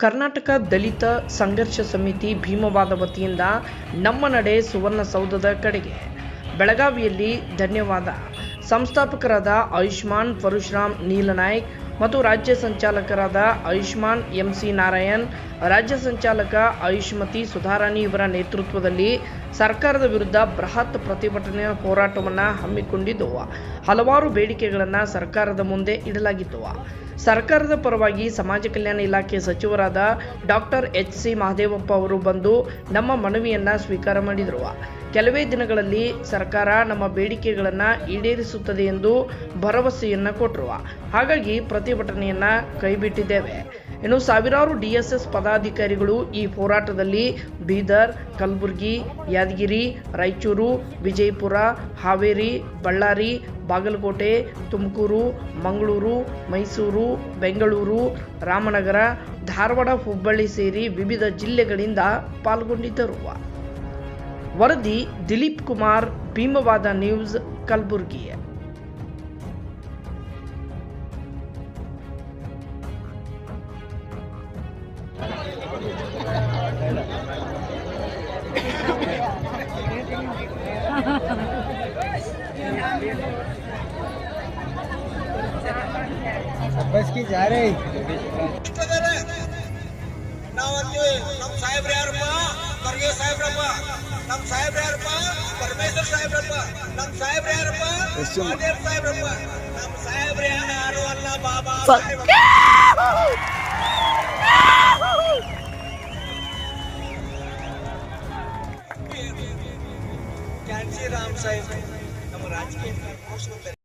ಕರ್ನಾಟಕ ದಲಿತ ಸಂಘರ್ಷ ಸಮಿತಿ ಭೀಮವಾದ ವತಿಯಿಂದ ನಮ್ಮ ನಡೆ ಸುವರ್ಣಸೌಧದ ಕಡೆಗೆ. ಬೆಳಗಾವಿಯಲ್ಲಿ ಧನ್ಯವಾದ. ಸಂಸ್ಥಾಪಕರಾದ ಆಯುಷ್ಮಾನ್ ಪರಶುರಾಮ್ ನೀಲನಾಯ್ಕ್ ಮತ್ತು ರಾಜ್ಯ ಸಂಚಾಲಕರಾದ ಆಯುಷ್ಮಾನ್ ಎಂ ಸಿ ನಾರಾಯಣ್, ರಾಜ್ಯ ಸಂಚಾಲಕ ಆಯುಷ್ಮತಿ ಸುಧಾರಾಣಿ ಇವರ ನೇತೃತ್ವದಲ್ಲಿ ಸರ್ಕಾರದ ವಿರುದ್ಧ ಬೃಹತ್ ಪ್ರತಿಭಟನೆ ಹೋರಾಟವನ್ನು ಹಮ್ಮಿಕೊಂಡಿದ್ದು, ಹಲವಾರು ಬೇಡಿಕೆಗಳನ್ನು ಸರ್ಕಾರದ ಮುಂದೆ ಇಡಲಾಗಿತ್ತು. ಸರ್ಕಾರದ ಪರವಾಗಿ ಸಮಾಜ ಕಲ್ಯಾಣ ಇಲಾಖೆ ಸಚಿವರಾದ ಡಾಕ್ಟರ್ ಎಚ್ ಸಿ ಮಹದೇವಪ್ಪ ಅವರು ಬಂದು ನಮ್ಮ ಮನವಿಯನ್ನು ಸ್ವೀಕಾರ ಮಾಡಿದರು. ಕೆಲವೇ ದಿನಗಳಲ್ಲಿ ಸರ್ಕಾರ ನಮ್ಮ ಬೇಡಿಕೆಗಳನ್ನು ಈಡೇರಿಸುತ್ತದೆ ಎಂದು ಭರವಸೆಯನ್ನು ಕೊಟ್ಟರು ಹಾಗಾಗಿ ಪ್ರತಿಭಟನೆಯನ್ನು ಕೈಬಿಟ್ಟಿದ್ದೇವೆ. ಇನ್ನು ಸಾವಿರಾರು ಡಿಎಸ್ಎಸ್ ಪದಾಧಿಕಾರಿಗಳು ಈ ಹೋರಾಟದಲ್ಲಿ ಬೀದರ್, ಕಲಬುರಗಿ, ಯಾದಗಿರಿ, ರಾಯಚೂರು, ವಿಜಯಪುರ, ಹಾವೇರಿ, ಬಳ್ಳಾರಿ, ಬಾಗಲಕೋಟೆ, ತುಮಕೂರು, ಮಂಗಳೂರು, ಮೈಸೂರು, ಬೆಂಗಳೂರು, ರಾಮನಗರ, ಧಾರವಾಡ, ಹುಬ್ಬಳ್ಳಿ ಸೇರಿ ವಿವಿಧ ಜಿಲ್ಲೆಗಳಿಂದ ಪಾಲ್ಗೊಂಡಿದ್ದರು. वरदी दिलीप कुमार भीमवादा न्यूज़ कलबुर्गी बस की जा रही। नाम साहेब यार माँ ಖರ್ಗೆ ಸಾಹೇಬ್ರಪ್ಪ ನಮ್ಮ ಸಾಹೇಬ್ರು ಯಾರಪ್ಪ ಪರಮೇಶ್ವರ್ ಸಾಹೇಬ್ರಪ್ಪ ನಮ್ಮ ಸಾಹೇಬ್ರು ಯಾರಪ್ಪ ಮಹದೇವ್ ಸಾಹೇಬ್ರಪ್ಪ ನಮ್ಮ ಸಾಹೇಬ್ರು ಯಾರು ಅಲ್ಲ ಬಾಬಾ ಸಾಹೇಬ್ ಕ್ಯಾನ್ಸಿ ರಾಮ್ ಸಾಹೇಬ್ ನಮ್ಮ ರಾಜಕೀಯ